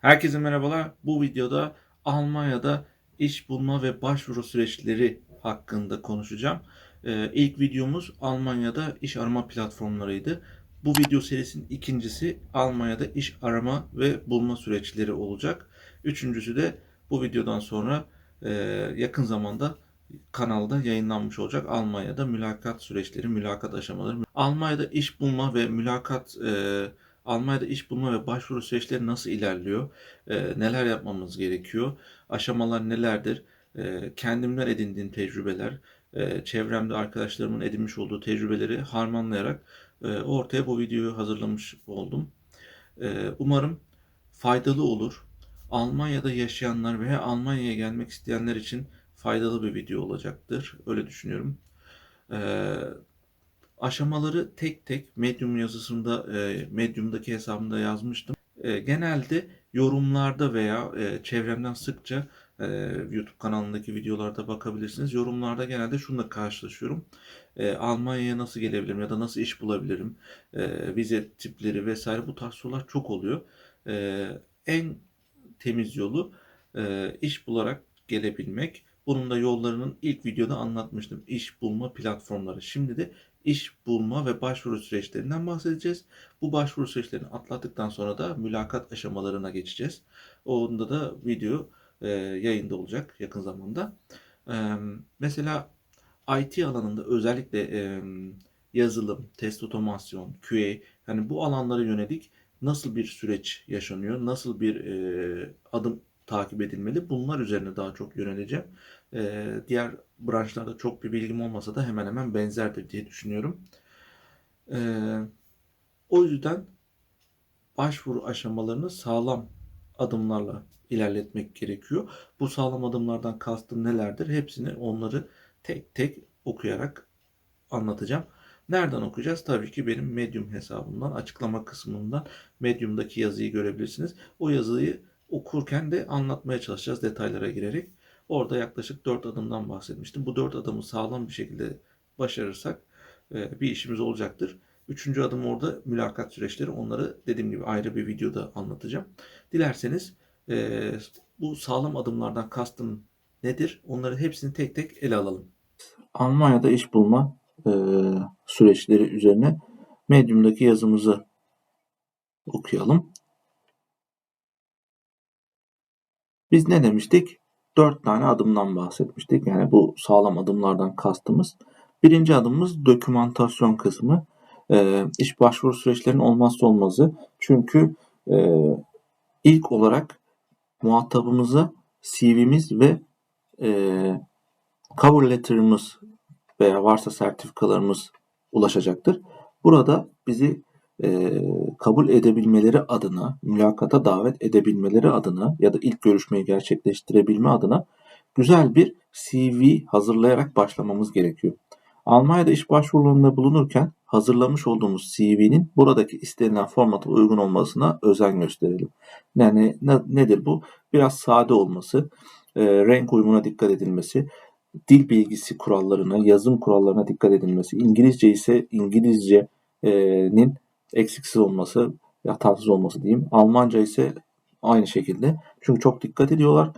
Herkese merhabalar. Bu videoda Almanya'da iş bulma ve başvuru süreçleri hakkında konuşacağım. Ee, ilk videomuz Almanya'da iş arama platformlarıydı. Bu video serisinin ikincisi Almanya'da iş arama ve bulma süreçleri olacak. Üçüncüsü de bu videodan sonra e, yakın zamanda kanalda yayınlanmış olacak Almanya'da mülakat süreçleri, mülakat aşamaları. Almanya'da iş bulma ve mülakat e, Almanya'da iş bulma ve başvuru süreçleri nasıl ilerliyor? E, neler yapmamız gerekiyor? Aşamalar nelerdir? E, kendimden edindiğim tecrübeler, e, çevremde arkadaşlarımın edinmiş olduğu tecrübeleri harmanlayarak e, ortaya bu videoyu hazırlamış oldum. E, umarım faydalı olur. Almanya'da yaşayanlar veya Almanya'ya gelmek isteyenler için faydalı bir video olacaktır. Öyle düşünüyorum. Ee, aşamaları tek tek Medium yazısında, e, Medium'daki hesabımda yazmıştım. E, genelde yorumlarda veya e, çevremden sıkça YouTube kanalındaki videolarda bakabilirsiniz. Yorumlarda genelde şununla karşılaşıyorum. Almanya'ya nasıl gelebilirim ya da nasıl iş bulabilirim? Vize tipleri vesaire bu tarz sorular çok oluyor. En temiz yolu iş bularak gelebilmek. Bunun da yollarının ilk videoda anlatmıştım. İş bulma platformları. Şimdi de iş bulma ve başvuru süreçlerinden bahsedeceğiz. Bu başvuru süreçlerini atlattıktan sonra da mülakat aşamalarına geçeceğiz. Onda da video e, yayında olacak yakın zamanda. E, mesela IT alanında özellikle e, yazılım, test otomasyon, QA yani bu alanlara yönelik nasıl bir süreç yaşanıyor, nasıl bir e, adım takip edilmeli bunlar üzerine daha çok yöneleceğim. E, diğer branşlarda çok bir bilgim olmasa da hemen hemen benzerdir diye düşünüyorum. E, o yüzden başvuru aşamalarını sağlam adımlarla ilerletmek gerekiyor. Bu sağlam adımlardan kastım nelerdir? Hepsini onları tek tek okuyarak anlatacağım. Nereden okuyacağız? Tabii ki benim Medium hesabımdan, açıklama kısmından Medium'daki yazıyı görebilirsiniz. O yazıyı okurken de anlatmaya çalışacağız detaylara girerek. Orada yaklaşık 4 adımdan bahsetmiştim. Bu 4 adımı sağlam bir şekilde başarırsak e, bir işimiz olacaktır. Üçüncü adım orada mülakat süreçleri. Onları dediğim gibi ayrı bir videoda anlatacağım. Dilerseniz e, bu sağlam adımlardan kastım nedir? Onları hepsini tek tek ele alalım. Almanya'da iş bulma e, süreçleri üzerine Medium'daki yazımızı okuyalım. Biz ne demiştik? Dört tane adımdan bahsetmiştik. Yani bu sağlam adımlardan kastımız. Birinci adımımız dokümantasyon kısmı. E, iş başvuru süreçlerinin olmazsa olmazı. Çünkü e, ilk olarak muhatabımıza CV'miz ve e, cover letter'ımız veya varsa sertifikalarımız ulaşacaktır. Burada bizi e, kabul edebilmeleri adına, mülakata davet edebilmeleri adına ya da ilk görüşmeyi gerçekleştirebilme adına güzel bir CV hazırlayarak başlamamız gerekiyor. Almanya'da iş başvurularında bulunurken hazırlamış olduğumuz CV'nin buradaki istenilen formata uygun olmasına özen gösterelim. Yani ne, nedir bu? Biraz sade olması, e, renk uyumuna dikkat edilmesi, dil bilgisi kurallarına, yazım kurallarına dikkat edilmesi, İngilizce ise İngilizce'nin eksiksiz olması, hatasız olması diyeyim. Almanca ise aynı şekilde. Çünkü çok dikkat ediyorlar.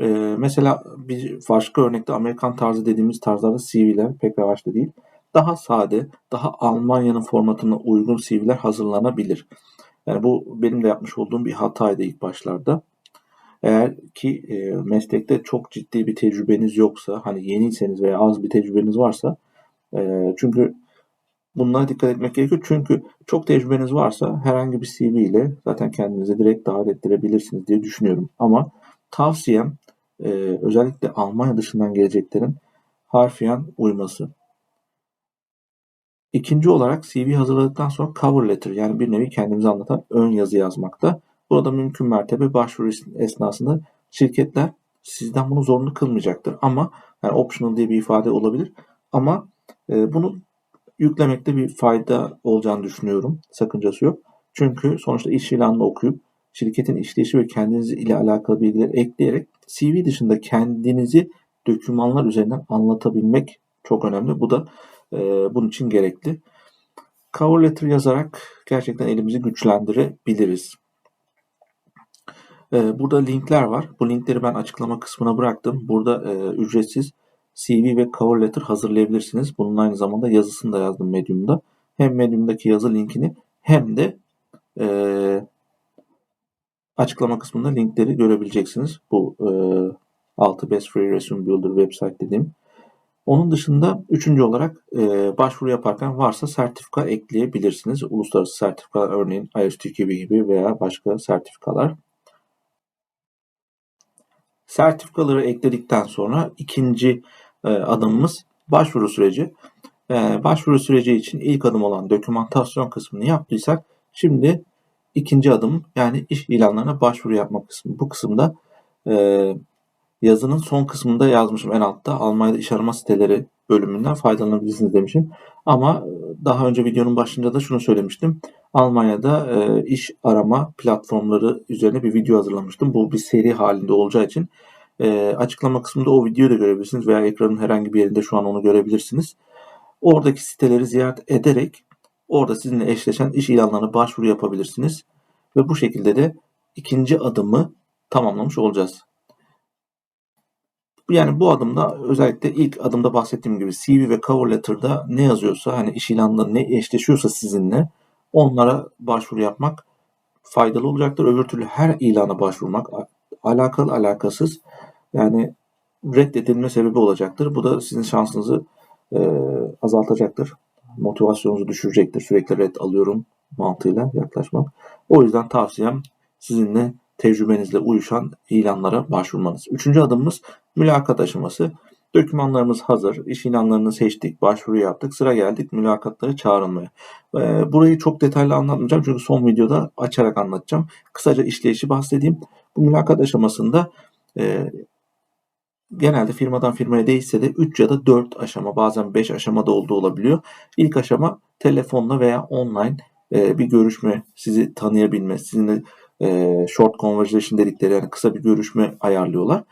Ee, mesela bir başka örnekte Amerikan tarzı dediğimiz tarzlarda CV'ler pek revaçta değil. Daha sade, daha Almanya'nın formatına uygun CV'ler hazırlanabilir. Yani bu benim de yapmış olduğum bir hataydı ilk başlarda. Eğer ki e, meslekte çok ciddi bir tecrübeniz yoksa, hani yeniyseniz veya az bir tecrübeniz varsa, e, çünkü bunlara dikkat etmek gerekiyor. Çünkü çok tecrübeniz varsa herhangi bir CV ile zaten kendinizi direkt dahil ettirebilirsiniz diye düşünüyorum. Ama tavsiyem e, özellikle Almanya dışından geleceklerin harfiyen uyması. İkinci olarak CV hazırladıktan sonra cover letter yani bir nevi kendimizi anlatan ön yazı yazmakta. Burada mümkün mertebe başvuru esnasında şirketler sizden bunu zorunlu kılmayacaktır. Ama yani optional diye bir ifade olabilir. Ama e, bunu yüklemekte bir fayda olacağını düşünüyorum. Sakıncası yok. Çünkü sonuçta iş ilanını okuyup şirketin işleyişi ve kendiniz ile alakalı bilgiler ekleyerek CV dışında kendinizi dokümanlar üzerinden anlatabilmek çok önemli. Bu da e, bunun için gerekli. Cover letter yazarak gerçekten elimizi güçlendirebiliriz. Ee, burada linkler var. Bu linkleri ben açıklama kısmına bıraktım. Burada e, ücretsiz CV ve cover letter hazırlayabilirsiniz. Bunun aynı zamanda yazısını da yazdım Medium'da. Hem Medium'daki yazı linkini hem de e, açıklama kısmında linkleri görebileceksiniz. Bu e, 6 Best Free Resume Builder website dediğim. Onun dışında üçüncü olarak e, başvuru yaparken varsa sertifika ekleyebilirsiniz. Uluslararası sertifika örneğin ISTQB gibi veya başka sertifikalar. Sertifikaları ekledikten sonra ikinci adımımız başvuru süreci. E, başvuru süreci için ilk adım olan dokümantasyon kısmını yaptıysak şimdi ikinci adım yani iş ilanlarına başvuru yapma kısmı. Bu kısımda e, yazının son kısmında yazmışım en altta Almanya'da iş arama siteleri bölümünden faydalanabilirsiniz demişim. Ama daha önce videonun başında da şunu söylemiştim. Almanya'da e, iş arama platformları üzerine bir video hazırlamıştım. Bu bir seri halinde olacağı için e, açıklama kısmında o videoyu da görebilirsiniz veya ekranın herhangi bir yerinde şu an onu görebilirsiniz. Oradaki siteleri ziyaret ederek orada sizinle eşleşen iş ilanlarına başvuru yapabilirsiniz. Ve bu şekilde de ikinci adımı tamamlamış olacağız. Yani bu adımda özellikle ilk adımda bahsettiğim gibi CV ve cover letter'da ne yazıyorsa hani iş ilanında ne eşleşiyorsa sizinle onlara başvuru yapmak faydalı olacaktır. Öbür türlü her ilana başvurmak alakalı alakasız yani reddedilme sebebi olacaktır. Bu da sizin şansınızı e, azaltacaktır. Motivasyonunuzu düşürecektir. Sürekli red alıyorum mantığıyla yaklaşmak. O yüzden tavsiyem sizinle tecrübenizle uyuşan ilanlara başvurmanız. Üçüncü adımımız mülakat aşaması. Dokümanlarımız hazır, iş ilanlarını seçtik, başvuru yaptık, sıra geldik mülakatlara çağrılmaya. Ee, burayı çok detaylı anlatmayacağım çünkü son videoda açarak anlatacağım. Kısaca işleyişi bahsedeyim. Bu mülakat aşamasında e, genelde firmadan firmaya değişse de 3 ya da 4 aşama bazen 5 aşamada olduğu olabiliyor. İlk aşama telefonla veya online e, bir görüşme, sizi tanıyabilme, sizinle e, short conversation dedikleri yani kısa bir görüşme ayarlıyorlar.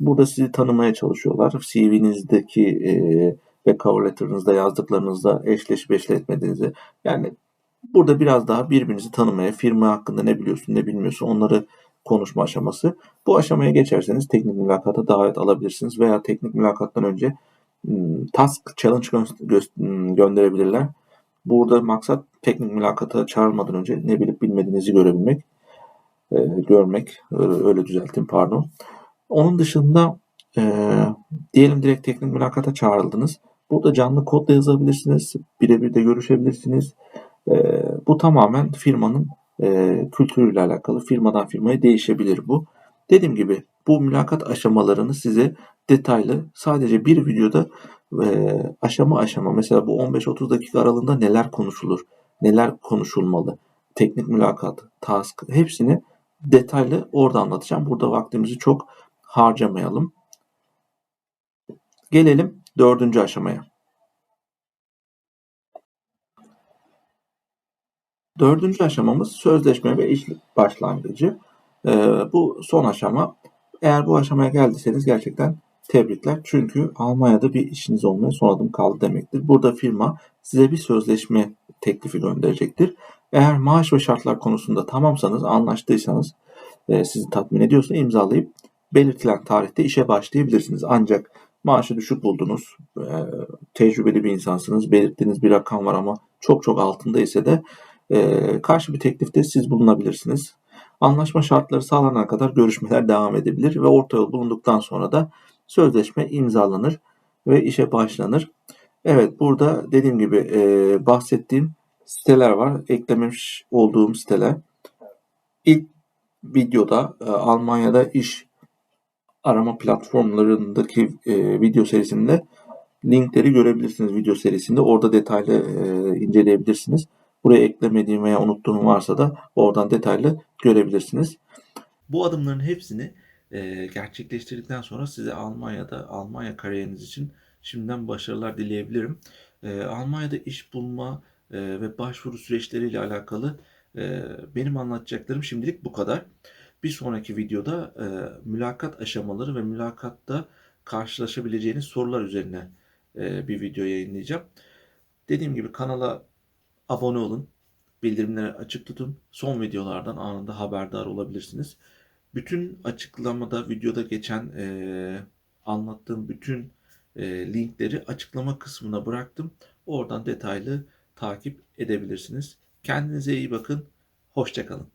Burada sizi tanımaya çalışıyorlar. CV'nizdeki e, ve cover letter'ınızda yazdıklarınızda eşleşip eşleşmediğinizi yani burada biraz daha birbirinizi tanımaya, firma hakkında ne biliyorsun ne bilmiyorsun onları konuşma aşaması. Bu aşamaya geçerseniz teknik mülakata davet alabilirsiniz veya teknik mülakattan önce hmm, task challenge gö- hmm, gönderebilirler. Burada maksat teknik mülakata çağrılmadan önce ne bilip bilmediğinizi görebilmek, e, görmek, öyle, öyle düzelttim pardon. Onun dışında e, diyelim direkt teknik mülakata çağrıldınız. Burada canlı kodla yazabilirsiniz, birebir de görüşebilirsiniz. E, bu tamamen firmanın e, kültürüyle alakalı firmadan firmaya değişebilir bu. Dediğim gibi bu mülakat aşamalarını size detaylı sadece bir videoda e, aşama aşama mesela bu 15-30 dakika aralığında neler konuşulur, neler konuşulmalı, teknik mülakat, task hepsini detaylı orada anlatacağım. Burada vaktimizi çok harcamayalım. Gelelim dördüncü aşamaya. Dördüncü aşamamız sözleşme ve iş başlangıcı. Ee, bu son aşama. Eğer bu aşamaya geldiyseniz gerçekten tebrikler. Çünkü Almanya'da bir işiniz olmaya son adım kaldı demektir. Burada firma size bir sözleşme teklifi gönderecektir. Eğer maaş ve şartlar konusunda tamamsanız, anlaştıysanız, e, sizi tatmin ediyorsa imzalayıp belirtilen tarihte işe başlayabilirsiniz. Ancak maaşı düşük buldunuz, e, tecrübeli bir insansınız, belirttiğiniz bir rakam var ama çok çok altında ise de e, karşı bir teklifte siz bulunabilirsiniz. Anlaşma şartları sağlanana kadar görüşmeler devam edebilir ve orta yol bulunduktan sonra da sözleşme imzalanır ve işe başlanır. Evet burada dediğim gibi e, bahsettiğim siteler var. Eklemiş olduğum siteler. İlk videoda e, Almanya'da iş arama platformlarındaki e, video serisinde linkleri görebilirsiniz video serisinde. Orada detaylı e, inceleyebilirsiniz. Buraya eklemediğim veya unuttuğum varsa da oradan detaylı görebilirsiniz. Bu adımların hepsini e, gerçekleştirdikten sonra size Almanya'da Almanya kariyeriniz için şimdiden başarılar dileyebilirim. E, Almanya'da iş bulma e, ve başvuru süreçleriyle alakalı e, benim anlatacaklarım şimdilik bu kadar. Bir sonraki videoda e, mülakat aşamaları ve mülakatta karşılaşabileceğiniz sorular üzerine e, bir video yayınlayacağım. Dediğim gibi kanala abone olun, bildirimleri açık tutun. Son videolardan anında haberdar olabilirsiniz. Bütün açıklamada, videoda geçen eee, anlattığım bütün eee, linkleri açıklama kısmına bıraktım. Oradan detaylı takip edebilirsiniz. Kendinize iyi bakın. Hoşça kalın.